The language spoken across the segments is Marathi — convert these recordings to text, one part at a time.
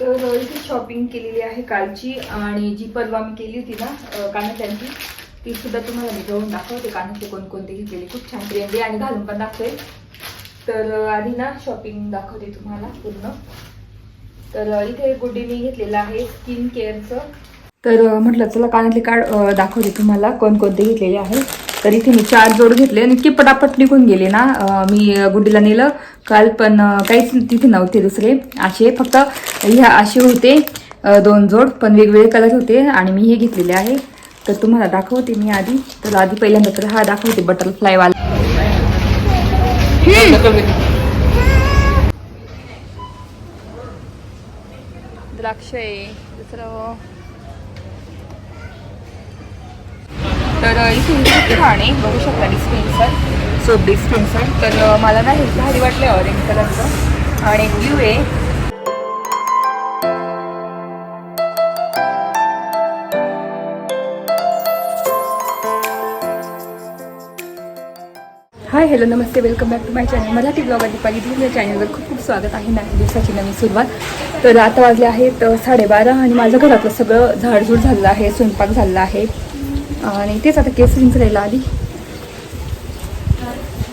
तर इथे शॉपिंग केलेली आहे कालची आणि जी परवा मी केली होती ना अं, कानातल्यांची ती सुद्धा तुम्हाला मी घेऊन दाखवते कानाचे कोणकोणते घेतलेले खूप छान ट्रेंडी आणि घालून पण दाखवेल. तर आधी ना शॉपिंग दाखवते तुम्हाला पूर्ण. तर इथे गुड्डी मी घेतलेलं आहे स्किन केअरचं तर म्हटलं चला कानातले कार्ड दाखवते तुम्हाला कोणकोणते घेतलेले आहे. तर इथे मी चार जोड घेतले आणि इतके पटापट निघून गेले ना. मी गुड्डीला नेलं. काल पण काहीच तिथे नव्हते दुसरे. असे फक्त ह्या असे होते दोन जोड. पण वेगवेगळे कलर होते आणि मी हे घेतलेले आहे. तर तुम्हाला दाखवते मी आधी. तर आधी पहिल्यांदा तर हा दाखवते बटरफ्लायवाला द्राक्ष आहे दुसरं तर इथे खूप छान आहे बघू शकता डिस्पेन्सर सोप डिस्पेन्सर तर मला ना हे भारी वाटलं ऑरेंज कलरचं आणि ब्ल्यू आहे. Hi hello Namaste. Welcome back to my channel Marathi blog Deepali या चॅनलवर खूप खूप स्वागत आहे. ना दिवसाची नवीन सुरुवात. तर आता वाजले आहेत साडेबारा आणि माझं घरातलं सगळं झाडझूड झालं आहे स्वयंपाक झाला आहे. आणि तेच आता केस विंचरायला आली.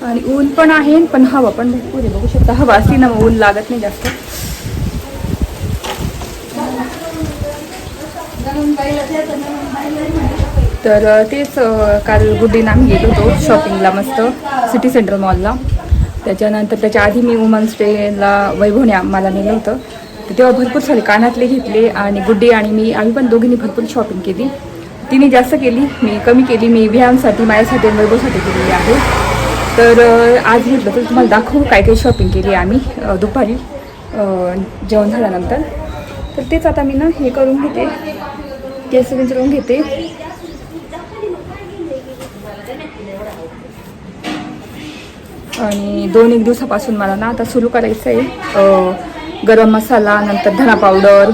आणि ऊन पण आहे पण हवा पण भरपूर आहे. बघू शकता हवा असली ना ऊन लागत नाही जास्त. तर तेच काल गुड्डीन आम्ही गेलो होतो शॉपिंगला मस्त सिटी सेंटर मॉलला त्याच्यानंतर त्याच्या आधी मी वुमन्स डेला वैभवने मला नेलं होतं. तर तेव्हा भरपूर सारे कानातले घेतले आणि गुड्डी आणि मी आम्ही पण दोघींनी भरपूर शॉपिंग केली. तिने जास्त केली मी कमी केली मी व्यायामसाठी माझ्यासाठी आणि वैभवसाठी केलेली आहे. तर आज म्हटलं तर तुम्हाला दाखवू काय काय शॉपिंग केली आम्ही दुपारी जेवण झाल्यानंतर. तर तेच आता मी ना हे करून घेते. केस विंचरून घेते. आणि दोन एक दिवसापासून मला ना आता सुरू करायचं आहे गरम मसाला नंतर धना पावडर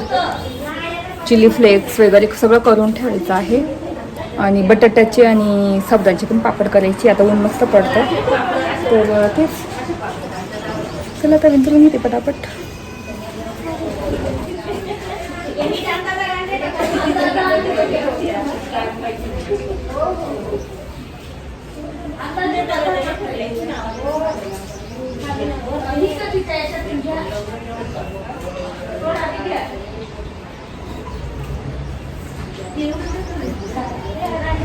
चिली फ्लेक्स वगैरे सगळं करून ठेवायचं आहे. आणि बटाट्याचे आणि सबदाचे पण पापड करायची आता ऊन मस्त पडतं तर तेच. चला आता विंतरून घेते पटापट.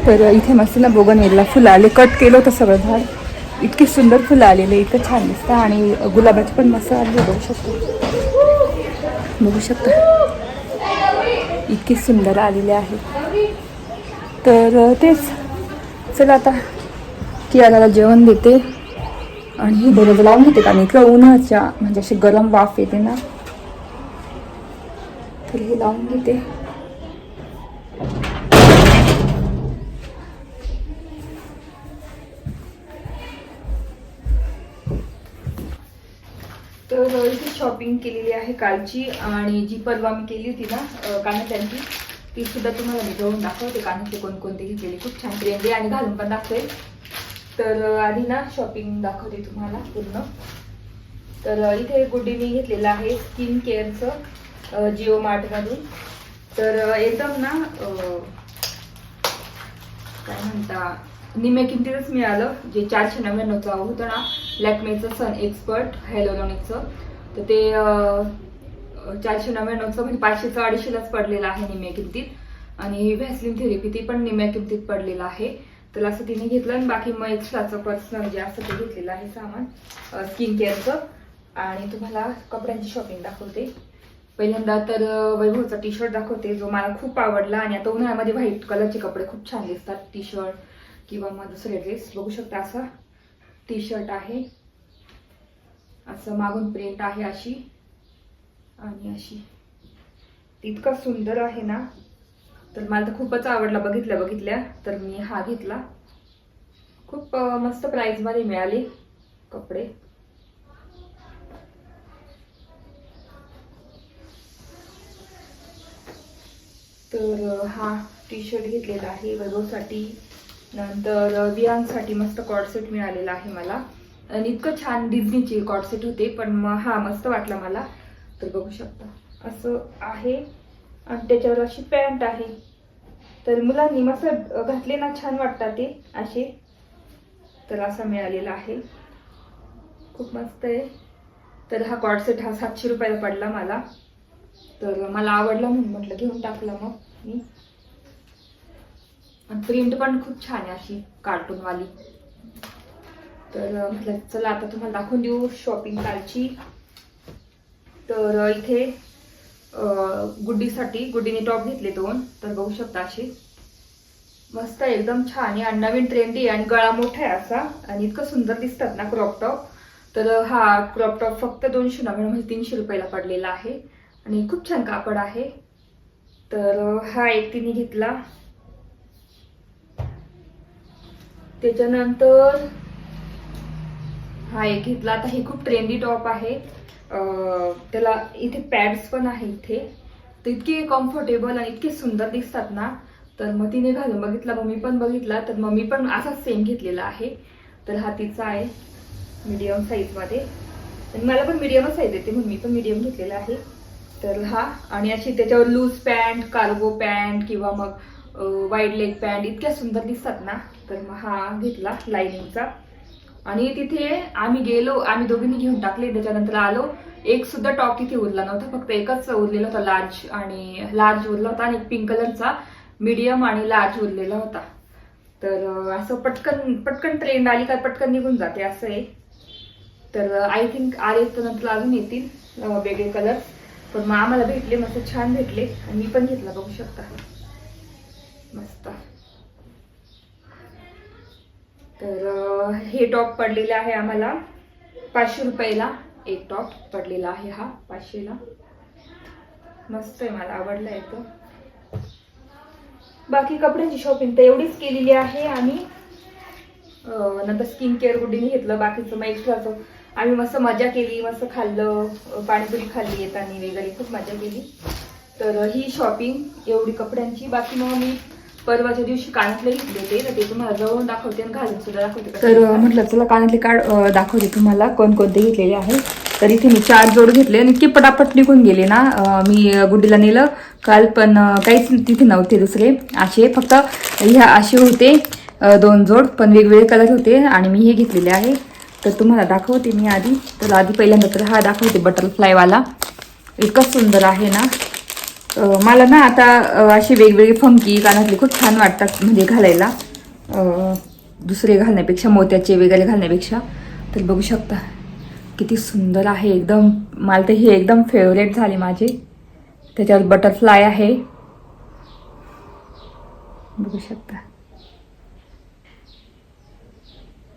तर इथे मस्त ना बोगनवेलला फुलं आले. कट केलं होतं सगळं झाड. इतकी सुंदर फुलं आलेले इतकं छान दिसतं. आणि गुलाबाचे पण मस्त आले बघू शकतो. बघू शकता. इतकी सुंदर आलेले आहे. तर तेच. चला आता कियाला जेवण देते. आणि हे बरोबर लावून घेते कारण इतकं उन्हाच्या म्हणजे अशी गरम वाफ येते ना. तर हे लावून घेते. तर इथे शॉपिंग केलेली आहे कालची आणि जी परवा मी केली होती ना अं, कानातल्यांची ती सुद्धा तुम्हाला मी घेऊन दाखवते. कानाचे कोणकोणते घेतलेली खूप छान ट्रेंडी आणि घालून पण दाखवेल. तर आधी ना शॉपिंग दाखवते तुम्हाला पूर्ण. तर इथे गुड्डी मी घेतलेलं आहे स्किन केअरचं जिओ मार्टमधून तर एकदम ना काय म्हणता निम्या किमतीतच मिळालं जे चारशे नव्याण्णवचं होतं ना लॅकमेचं सन एक्सपर्ट हायलोरॉनिकचं तर ते चारशे नव्याण्णवचं म्हणजे पाचशेचं अडीचशेलाच पडलेलं आहे निम्या किमतीत. आणि व्हॅसलिन थेरपी ती पण निम्या किमतीत पडलेलं आहे. तर असं तिने घेतलं आणि बाकी मग एक्स्ट्राचं पर्सनल जे असं ते घेतलेलं आहे सामान स्किन केअरचं आणि तुम्हाला कपड्यांची शॉपिंग दाखवते. पहिल्यांदा तर वैभवचा टी शर्ट दाखवते जो मला खूप आवडला. आणि आता उन्हाळ्यामध्ये व्हाईट कलरचे कपडे खूप छान दिसतात टी शर्ट किंवा मग दुसरे ड्रेस बघू शकता असा. टी शर्ट आहे. असं मागून प्रिंट आहे अशी. आणि अशी. इतका सुंदर आहे ना. तर मला तर खूपच आवडला बघितल्या बघितल्या. तर मी हा घेतला. खूप मस्त प्राईजमध्ये मिळाले कपडे. तर हा टी शर्ट घेतलेला आहे वैभवसाठी. नंतर अं, वियांसाठी मस्त कॉडसेट मिळालेला आहे मला. आणि इतकं छान डिझनीचे कॉडसेट होते पण मग हा मस्त वाटला मला. तर बघू शकता. असं आहे. आणि त्याच्यावर अशी पॅन्ट आहे. तर मुलांनी मस्त घातले ना छान वाटतात ते असे. तर असा मिळालेला आहे. खूप मस्त आहे. तर हा कॉडसेट हा सातशे रुपयाला पडला मला. तर मला आवडला म्हणून म्हटलं घेऊन टाकला मग मी. आणि प्रिंट पण खूप छान आहे अशी कार्टूनवाली. तर म्हटलं चला आता तुम्हाला दाखवून देऊ शॉपिंग कालची. तर इथे गुड्डीसाठी गुड्डीने टॉप घेतले दोन. तर बघू शकता असे मस्त आहे, एकदम छान आहे. आणि नवीन ट्रेंडी आणि गळा मोठा आहे असा. आणि इतकं सुंदर दिसतात ना क्रॉप टॉप तर हा क्रॉप टॉप फक्त दोनशे नव्याण्णव म्हणजे तीनशे रुपयाला पडलेला आहे. आणि खूप छान कापड आहे. तर हा एक तिने घेतला. त्याच्यानंतर हा एक घेतला. आता हे खूप ट्रेंडी टॉप आहे. त्याला इथे पॅड्स पण आहे इथे. तर इतके कम्फर्टेबल आणि इतके सुंदर दिसतात ना. तर मग तिने घालून बघितला मम्मी पण बघितला. तर मम्मी पण असाच सेम घेतलेला आहे. तर हा तिचा आहे मीडियम साईजमध्ये आणि मला पण मीडियमच साईज येते मम्मी पण मीडियम घेतलेला आहे. तर हा आणि अशी त्याच्यावर लूज पॅन्ट कार्गो पॅन्ट किंवा मग वाईड लेग पॅन्ट इतक्या सुंदर दिसतात ना तर मग हा घेतला लाईनिंगचा आणि तिथे आम्ही गेलो आम्ही दोघींनी घेऊन टाकले त्याच्यानंतर आलो. एक सुद्धा टॉप तिथे उरला नव्हता फक्त एकच उरलेला होता लार्ज आणि लार्ज उरला होता आणि पिंक कलरचा मीडियम आणि लार्ज उरलेला होता. तर असं पटकन पटकन ट्रेंड आली का पटकन निघून जाते असं आहे. तर आय थिंक आले तर नंतर अजून येतील वेगळे कलर पण मग आम्हाला भेटले मस्त छान भेटले. आणि मी पण घेतला बघू शकता. मस्त. तर हे टॉप पडलेले आहे आम्हाला. पाचशे रुपयाला एक टॉप पडलेला आहे हा पाचशेला. मस्त आहे मला आवडला आहे तो. बाकी कपड्यांची शॉपिंग तर एवढीच केलेली आहे आणि नंतर स्किन केअर गुडीने घेतलं बाकीचं मग एक्स्ट्राचं आम्ही मस्त मजा केली मस्त खाल्लं पाणीपुरी खाल्ली येताना वगैरे खूप मजा केली. तर ही शॉपिंग एवढी कपड्यांची. बाकी मग मी परवाच्या दिवशी कानातले घेतले होते तर ते तुम्हाला जवळून दाखवते आणि घालून सुद्धा दाखवते. तर म्हटलं चला कानातले कार्ड अं, दाखवते तुम्हाला कोणकोणते घेतलेले आहे. तर इथे मी चार जोड घेतले आणि इतके पटापट निघून गेले ना. अं, मी अं, गुड्डीला नेलं. काल पण अं, काहीच तिथे नव्हते दुसरे. असे फक्त ह्या असे होते अं, दोन जोड पण वेगवेगळे कलर होते आणि मी हे घेतलेले आहे. तर तुम्हाला दाखवते मी आधी. तर आधी पहिल्यांदा तर हा दाखवते बटरफ्लायवाला इतका सुंदर आहे ना. मला ना आता अशी वेगवेगळी फंकी कानातली खूप छान वाटतात म्हणजे घालायला. दुसरे घालण्यापेक्षा मोत्याचे वगैरे घालण्यापेक्षा. तर बघू शकता किती सुंदर आहे एकदम. मला तर हे एकदम फेवरेट झाले माझे. त्याच्यावर बटरफ्लाय आहे. बघू शकता.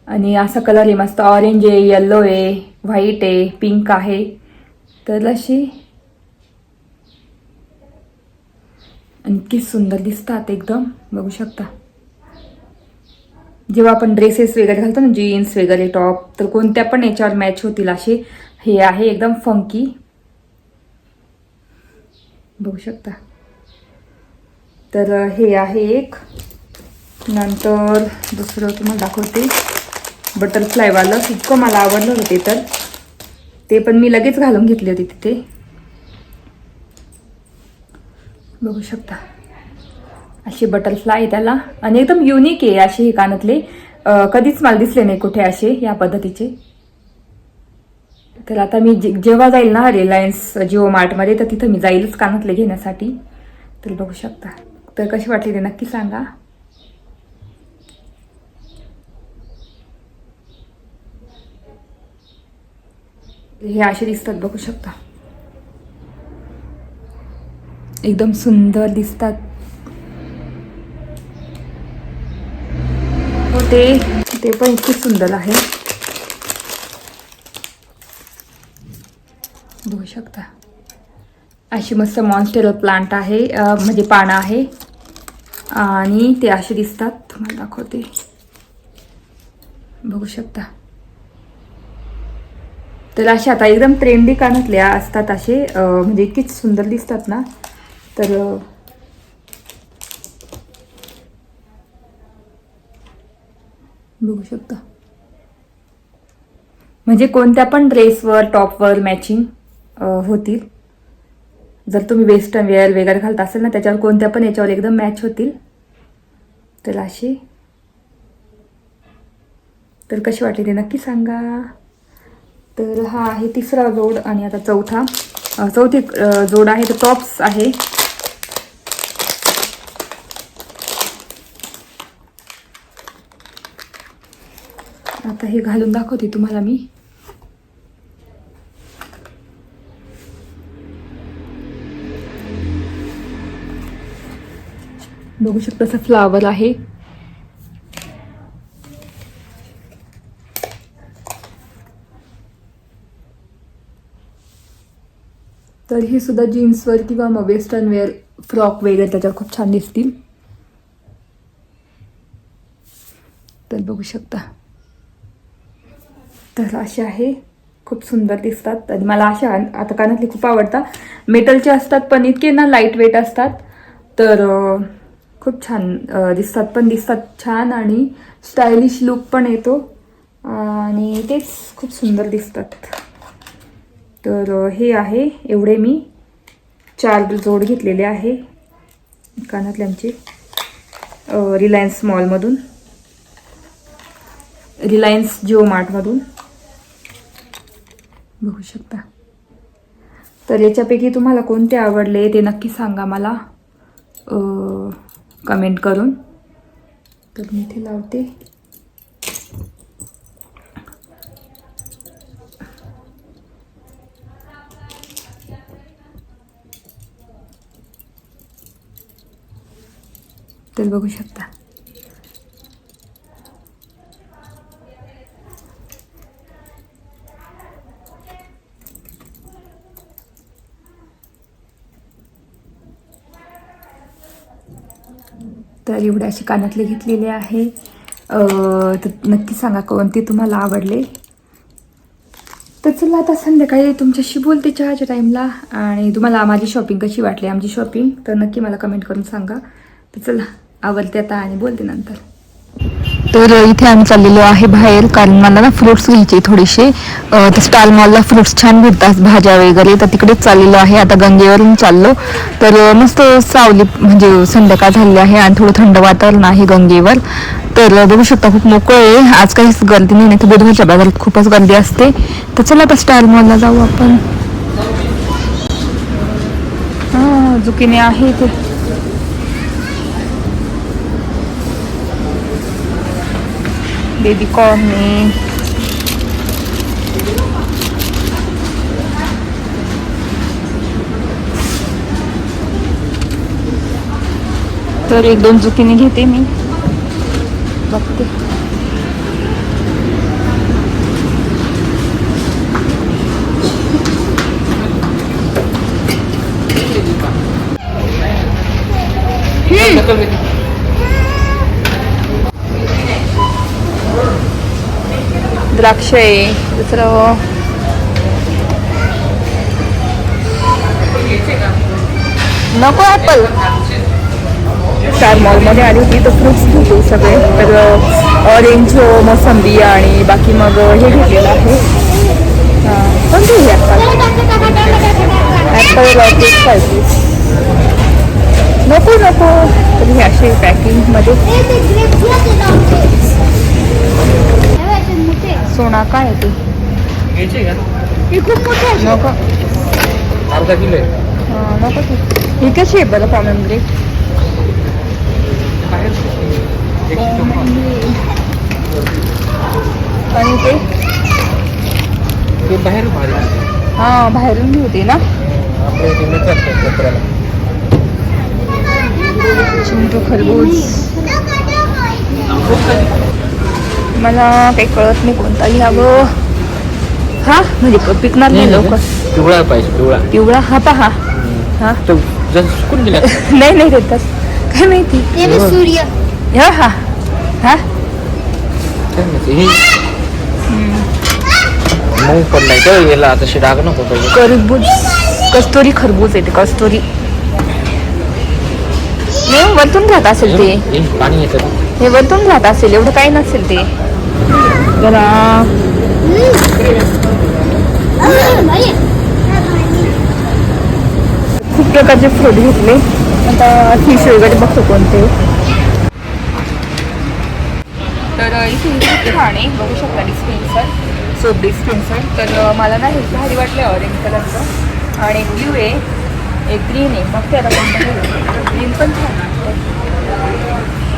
आणि असा कलर आहे मस्त ऑरेंज आहे येल्लो आहे व्हाईट आहे पिंक आहे. तर अशी आणि इतकी सुंदर दिसतात एकदम. बघू शकता. जेव्हा आपण ड्रेसेस वगैरे घालतो ना जीन्स वगैरे टॉप तर कोणत्या पण याच्यावर मॅच होतील असे. हे आहे एकदम फंकी बघू शकता. तर हे आहे एक. नंतर दुसरं तुम्हाला दाखवते. बटरफ्लायवालं इतकं मला आवडलं होतं ते तर. ते पण मी लगेच घालून घेतले होते तिथे. बघू शकता. अशी बटरफ्लाय त्याला. आणि एकदम युनिक आहे अशी हे कानातले. कधीच मला दिसले नाही कुठे असे या पद्धतीचे. तर आता मी जे- जेव्हा जाईल ना रिलायन्स जिओ मार्टमध्ये तर तिथं मी जाईलच कानातले घेण्यासाठी. तर बघू शकता. तर कशी वाटली ते नक्की सांगा. हे असे दिसतात बघू शकता. एकदम सुंदर दिसतात. हो ते ते पण इतके सुंदर आहे. बघू शकता. अशी मस्त मॉन्स्टेरल प्लांट आहे म्हणजे पानं आहे. आणि ते असे दिसतात. तुम्हाला दाखवते. बघू शकता. तर अशा आता एकदम ट्रेंडी कानातल्या असतात असे म्हणजे इतकीच सुंदर दिसतात ना. तर बघू शकता. म्हणजे कोणत्या पण ड्रेसवर टॉपवर मॅचिंग होतील. जर तुम्ही वेस्टर्न वेअर वगैरे घालत असेल ना त्याच्यावर कोणत्या पण याच्यावर एकदम मॅच होतील. तर अशी तर कशी वाटली ते नक्की सांगा. तर हा आहे तिसरा जोड आणि आता चौथा. चौथी जोड आहे तर टॉप्स आहे. आता हे घालून दाखवते तुम्हाला मी. बघू शकता असं फ्लावर आहे. तर ही सुद्धा जीन्सवर किंवा मग वेस्टर्न वेअर फ्रॉक वगैरे त्याच्यावर खूप छान दिसतील. तर बघू शकता. तर असे आहे. खूप सुंदर दिसतात. आणि मला अशा आता कानातले खूप आवडतात. मेटलचे असतात पण इतके ना लाइट वेट असतात. तर खूप छान दिसतात. पण दिसतात छान आणि स्टायलिश लुक पण येतो. आणि तेच खूप सुंदर दिसतात. तर हे आहे. एवढे मी चार जोड घेतलेले आहे. कानातल्यांचे रिलायन्स मॉलमधून रिलायन्स जिओ मार्टमधून बघू शकता. तर याच्यापैकी तुम्हाला कोणते आवडले ते नक्की सांगा मला. कमेंट करून. तर मी इथे लावते. तर बघू शकता. तर एवढे असे कानातले घेतलेले आहे. तर नक्की सांगा कोणते तुम्हाला आवडले. तर चला आता संध्याकाळी तुमच्याशी बोलते चहाच्या टाईमला आणि तुम्हाला माझी शॉपिंग कशी वाटली? आमची शॉपिंग तर नक्की मला कमेंट करून सांगा. तर चला आवडते आता आणि बोलते नंतर. तर इथे आम्ही चाललेलो आहे बाहेर. कारण मला ना फ्रुट्स घ्यायचे थोडेसे. अं, स्टॉल मॉलला फ्रुट्स छान भेटतात भाज्या वगैरे. तर तिकडेच चाललेलो आहे. आता गंगेवरून चाललो. तर मस्त सावली म्हणजे संध्याकाळ झाली आहे आणि थोडं थंड वातावरण आहे गंगेवर. तर बघू शकता खूप मोकळं आहे. आज काहीच गर्दी नाही. नाही तर बुधवारच्या बाजारात खूपच गर्दी असते. तर चला आता स्टॉल मॉलला जाऊ आपण. हां झुकीने आहे ते बेबी कॉर्न आहे तर एक दोन चुकीने घेते मी. बघते. द्राक्ष आहे. दुसरं हो. नको ॲपल स्टार मॉलमध्ये आली होती तर फ्रुट्स घेतो सगळे. तर ऑरेंज मोसंबी आणि बाकी मग हे घेतलेलं आहे. हां, कोणते हे ॲपल ॲपल पाहिजे नको नको. तर हे असे पॅकिंगमध्ये सोना काय आहे ते? घ्यायचे का? नको. अर्धा किलो आहे. हां, नको ते. ही कशी आहे बरं कॉमन एकशे आणि ते? ते बाहेर भारी. हां बाहेरून घेऊ ते ना आपल्या इथे मिळतात त्या जत्रेला. चिंटू खरबूज मला काही कळत नाही कोणता घ्यावं हा? म्हणजे पिकणार नाही लवकर. पिवळा पाहिजे पिवळा. पिवळा? हा पहा. हा? तो नाही नाही देतात काय माहिती? सूर्य. हा हा. हा? काय माहिती मऊ पडलाय तर याला तशी डाग नको पाहिजे खरबूज. कस्तुरी खरबूज येते कस्तुरी. नाही वरतून राहत असेल ते. हे पाणी येतं हे वरतून राहत असेल एवढं काही नसेल ते. जरा खूप प्रकारचे फ्रूट घेतले. आता फिश वगैरे बघतो कोणते. तर इथे खूप छान आहे बघू शकता डिस्पेन्सर सोप डिस्पेन्सर तर मला ना हे भारी वाटलं ऑरेंज कलरचं आणि एक ब्ल्यू आहे एक ग्रीन आहे. मग त्याला कोणतं ग्रीन पण छान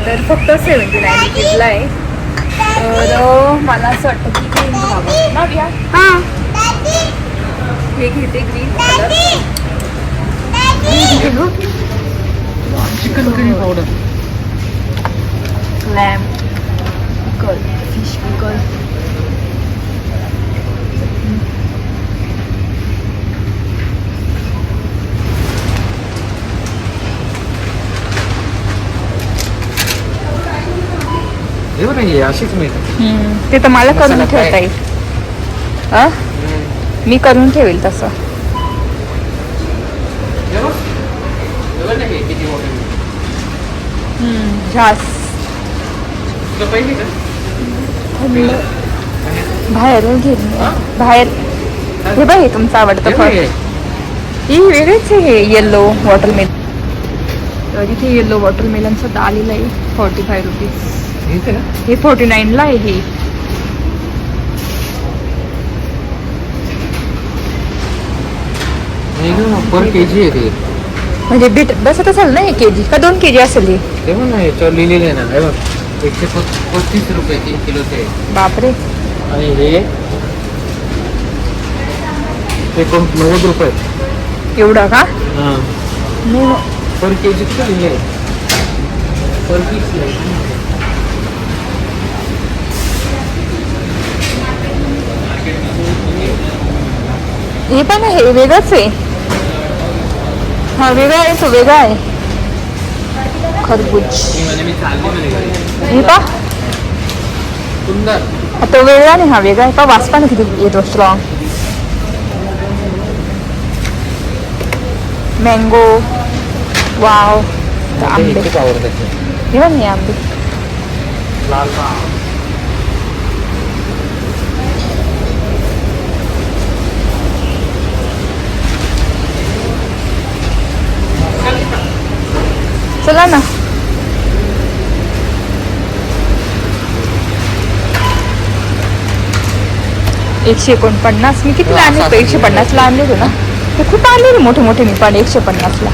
तर फक्त सेवन्टी नाईन रुपीजला आहे. तर मला असं वाटतं की ग्रीन घ्यावं ना बिया हे. घेते green colour chicken curry powder clam pickle fish pickle हे बघा हे अशीच ते तर मला करून मसाला ठेवता? येईल अ? मी करून ठेवेल तसं. हे बघ. हे बघ ना हे किती मोठे? जास्त तुला पाहिजे का? बाहेर. घेईन मी. बाहेर. हे बघ हे तुमचं आवडतं हे फळ. बघ हे. ही वेगळीच आहे हे येल्लो वॉटरमेलन तर इथे येल्लो वॉटरमेलन सुद्धा आलेलं आहे फोर्टी फाय रुपीज हे फोर्टी नाईनला आहे हे. पर के जी आहे ते. म्हणजे बीट बसत असेल ना हे के जी का दोन के जी असेल हे? ते बघ ना याच्यावर लिहिलेलं आहे ना. हे बघ एकशे पस- पस्तीस रुपये तीन किलोचे आहे. बापरे. आणि हे एकोण नव्वद रुपये. एवढा का? हां. नाही. पर के जी किती लिहिले पर पीस हे पण आहे वेगळंच आहे. हा वेगळा आहे तो वेगळा आहे. खरबूज. हे पा. सुंदर तो वेगळा नाही हा वेगळा आहे. का वास पण किती येतो स्ट्रॉंग मँगो वाव आंबे. आंबे. चला ना. एकशे एकोणपन्नास. मी किती हा, आणले. होते एकशे पन्नासला आणले होते ना. ते खूप आणले रे मोठे मोठे मी पण एकशे पन्नासला.